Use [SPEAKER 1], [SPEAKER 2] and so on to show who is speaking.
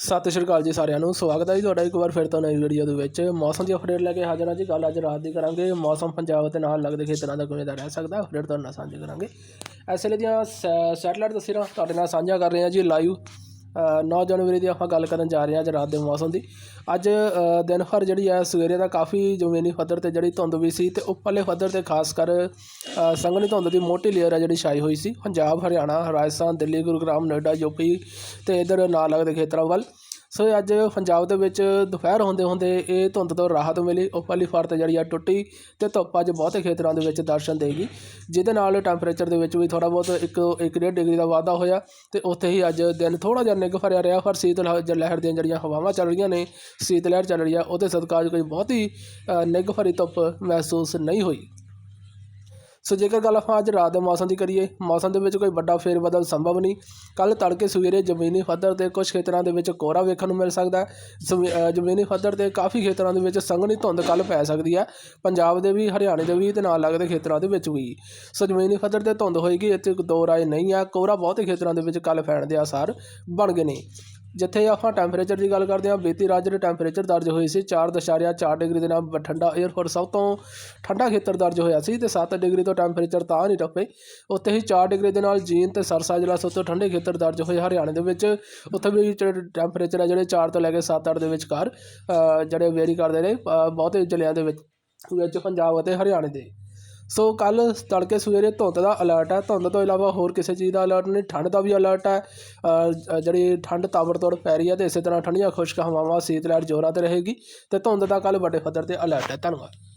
[SPEAKER 1] ਸਤਿ ਸ਼੍ਰੀ ਅਕਾਲ ਜੀ ਸਾਰਿਆਂ ਨੂੰ, ਸਵਾਗਤ ਹੈ ਜੀ ਤੁਹਾਡਾ ਇੱਕ ਵਾਰ ਫਿਰ ਤੋਂ ਨਵੀਂ ਵੀਡੀਓ ਦੇ ਵਿੱਚ। ਮੌਸਮ ਦੀ ਅਪਡੇਟ ਲੈ ਕੇ ਹਾਜ਼ਰ ਹਾਂ ਜੀ, ਕੱਲ੍ਹ ਅੱਜ ਰਾਤ ਦੀ ਕਰਾਂਗੇ। ਮੌਸਮ ਪੰਜਾਬ ਤੇ ਨਾਲ ਲੱਗਦੇ ਖੇਤਰਾਂ ਦਾ ਕਿਵੇਂ ਦਾ ਰਹਿ ਸਕਦਾ ਅਪਡੇਟ ਤੁਹਾਡੇ ਨਾਲ ਸਾਂਝੇ ਕਰਾਂਗੇ। ਇਸ ਵੇਲੇ ਦੀਆਂ ਸੈਟੇਲਾਈਟ ਤਸਵੀਰਾਂ ਤੁਹਾਡੇ ਨਾਲ ਸਾਂਝਾ ਕਰ ਰਹੇ ਹਾਂ ਜੀ ਲਾਈਵ ਨੌ ਜਨਵਰੀ ਦੀ ਆਪਾਂ ਗੱਲ ਕਰਨ ਜਾ ਰਹੇ ਹਾਂ ਅੱਜ ਰਾਤ ਦੇ ਮੌਸਮ ਦੀ। ਅੱਜ ਦਿਨ ਭਰ ਜਿਹੜੀ ਹੈ ਸਵੇਰੇ ਦਾ ਕਾਫੀ ਜ਼ਮੀਨੀ ਪੱਧਰ ਤੇ ਜਿਹੜੀ ਧੁੰਦ ਵੀ ਸੀ ਤੇ ਉੱਪਰਲੇ ਪੱਧਰ ਤੇ ਖਾਸ ਕਰ ਸੰਘਣੀ ਧੁੰਦ ਦੀ ਮੋਟੀ ਲੇਅਰ ਹੈ ਜਿਹੜੀ ਛਾਈ ਹੋਈ ਸੀ। ਪੰਜਾਬ, ਹਰਿਆਣਾ, ਰਾਜਸਥਾਨ, ਦਿੱਲੀ, ਗੁਰੂਗ੍ਰਾਮ, ਨੋਇਡਾ ਯੂਪੀ ਤੇ ਇਧਰ ਨਾਲ ਲੱਗਦੇ ਖੇਤਰਾਂ ਵੱਲ। ਸੋ ਅੱਜ ਪੰਜਾਬ ਦੇ ਵਿੱਚ ਦੁਪਹਿਰ ਹੁੰਦੇ ਹੁੰਦੇ ਇਹ ਧੁੰਦ ਤੋਂ ਰਾਹਤ ਮਿਲੀ। ਉੱਪਰਲੀ ਫਰਤ ਜਿਹੜੀ ਆ ਟੁੱਟੀ ਤੇ ਧੁੱਪ ਅੱਜ ਬਹੁਤੇ ਖੇਤਰਾਂ ਦੇ ਵਿੱਚ ਦਰਸ਼ਨ ਦੇਗੀ। ਜਿਹਦੇ ਨਾਲ ਟੈਂਪਰੇਚਰ ਦੇ ਵਿੱਚ ਵੀ ਥੋੜਾ ਬਹੁਤ ਇੱਕ ਇੱਕ ਡੇਢ ਡਿਗਰੀ ਦਾ ਵਾਧਾ ਹੋਇਆ ਤੇ ਉੱਥੇ ਹੀ ਅੱਜ ਦਿਨ ਥੋੜਾ ਜਿਹਾ ਨਿੱਘ ਭਰਿਆ ਰਿਹਾ। ਪਰ ਸੀਤ ਲਹਿ- ਜ- ਲਹਿਰ ਦੀਆਂ ਜਿਹੜੀਆਂ ਹਵਾਵਾਂ ਚੱਲ ਰਹੀਆਂ ਨੇ, ਸੀਤ ਲਹਿਰ ਚੱਲ ਰਹੀ ਆ, ਉਹਦੇ ਸਦਕਾ ਅੱਜ ਕੋਈ ਬਹੁਤੀ ਨਿੱਘ ਫਰੀ ਧੁੱਪ ਮਹਿਸੂਸ ਨਹੀਂ ਹੋਈ। ਸੋ ਜੇਕਰ ਗੱਲ ਆਪਾਂ ਅੱਜ ਰਾਤ ਦੇ ਮੌਸਮ ਦੀ ਕਰੀਏ, ਮੌਸਮ ਦੇ ਵਿੱਚ ਕੋਈ ਵੱਡਾ ਫੇਰ ਬਦਲ ਸੰਭਵ ਨਹੀਂ। ਕੱਲ ਤੜਕੇ ਸਵੇਰੇ ਜ਼ਮੀਨੀ ਪੱਧਰ ਤੇ ਕੁਝ ਖੇਤਰਾਂ ਦੇ ਵਿੱਚ ਕੋਹਰਾ ਵੇਖਣ ਨੂੰ ਮਿਲ ਸਕਦਾ ਹੈ। ਜ਼ਮੀ- ਜ਼ਮੀਨੀ ਪੱਧਰ ਤੇ ਕਾਫੀ ਖੇਤਰਾਂ ਦੇ ਵਿੱਚ ਸੰਘਣੀ ਧੁੰਦ ਕੱਲ ਪੈ ਸਕਦੀ ਹੈ। ਪੰਜਾਬ ਦੇ ਵੀ, ਹਰਿਆਣੇ ਦੇ ਵੀ ਤੇ ਨਾਲ ਲੱਗਦੇ ਖੇਤਰਾਂ ਦੇ ਵਿੱਚ ਵੀ। ਸੋ ਜ਼ਮੀਨੀ ਪੱਧਰ ਤੇ ਧੁੰਦ ਹੋਏਗੀ, ਇੱਥੇ ਦੋ ਰਾਏ ਨਹੀਂ ਆ ਕੋਹਰਾ ਬਹੁਤੇ ਖੇਤਰਾਂ ਦੇ ਵਿੱਚ ਕੱਲ ਫੈਣ ਦੇ ਆਸਾਰ ਬਣ ਗਏ ਨੇ। ਜਿੱਥੇ ਆਪਾਂ ਟੈਂਪਰੇਚਰ ਦੀ ਗੱਲ ਕਰਦੇ ਹਾਂ, ਬੀਤੀ ਰਾਤ ਜਿਹੜੇ ਟੈਂਪਰੇਚਰ ਦਰਜ ਹੋਏ ਸੀ 4.4 ਡਿਗਰੀ ਦੇ ਨਾਲ ਬ- ਠੰਡਾ ਸਭ ਤੋਂ ਠੰਡਾ ਖੇਤਰ ਦਰਜ ਹੋਇਆ ਸੀ ਤੇ 7 ਡਿਗਰੀ ਤੋਂ ਟੈਂਪਰੇਚਰ ਤਾਂ ਨਹੀਂ ਟੱਪੇ। ਉੱਥੇ ਹੀ 4 ਡਿਗਰੀ ਦੇ ਨਾਲ ਜੀਨ ਤੇ ਸਰਸਾ ਜ਼ਿਲ੍ਹਾ ਸਭ ਤੋਂ ਠੰਡੇ ਖੇਤਰ ਦਰਜ ਹੋਏ ਹਰਿਆਣੇ ਦੇ ਵਿੱਚ। ਉੱਥੇ ਵੀ ਜਿਹੜੇ ਟੈਂਪਰੇਚਰ ਹੈ ਜਿਹੜੇ 4 ਤੋਂ ਲੈ ਕੇ 7-8 ਦੇ ਵਿਚਕਾਰ ਜਿਹੜੇ ਵੇਰੀ ਕਰਦੇ ਨੇ ਬਹੁਤੇ ਜ਼ਿਲ੍ਹਿਆਂ ਦੇ ਵਿੱਚ ਵਿੱਚ ਪੰਜਾਬ ਅਤੇ ਹਰਿਆਣੇ ਦੇ। ਸੋ ਕੱਲ ਤੜਕੇ ਸਵੇਰੇ ਧੁੰਦ ਦਾ ਅਲਰਟ ਹੈ। ਧੁੰਦ ਤੋਂ ਇਲਾਵਾ ਹੋਰ ਕਿਸੇ ਚੀਜ਼ ਦਾ ਅਲਰਟ ਨਹੀਂ, ਠੰਡ ਦਾ ਵੀ ਅਲਰਟ ਹੈ। ਜਿਹੜੀ ਠੰਡ ਤਾਬੜਤੋੜ ਪੈ ਰਹੀ ਹੈ ਤੇ ਇਸੇ ਤਰ੍ਹਾਂ ਠੰਡੀਆਂ ਖੁਸ਼ਕ ਹਵਾਵਾਂ, ਸੀਤ ਲਹਿਰ ਜ਼ੋਰਾਂ ਤੇ ਰਹੇਗੀ ਤੇ ਧੁੰਦ ਦਾ ਕੱਲ ਵੱਡੇ ਪੱਧਰ ਤੇ ਅਲਰਟ ਹੈ। ਧੰਨਵਾਦ।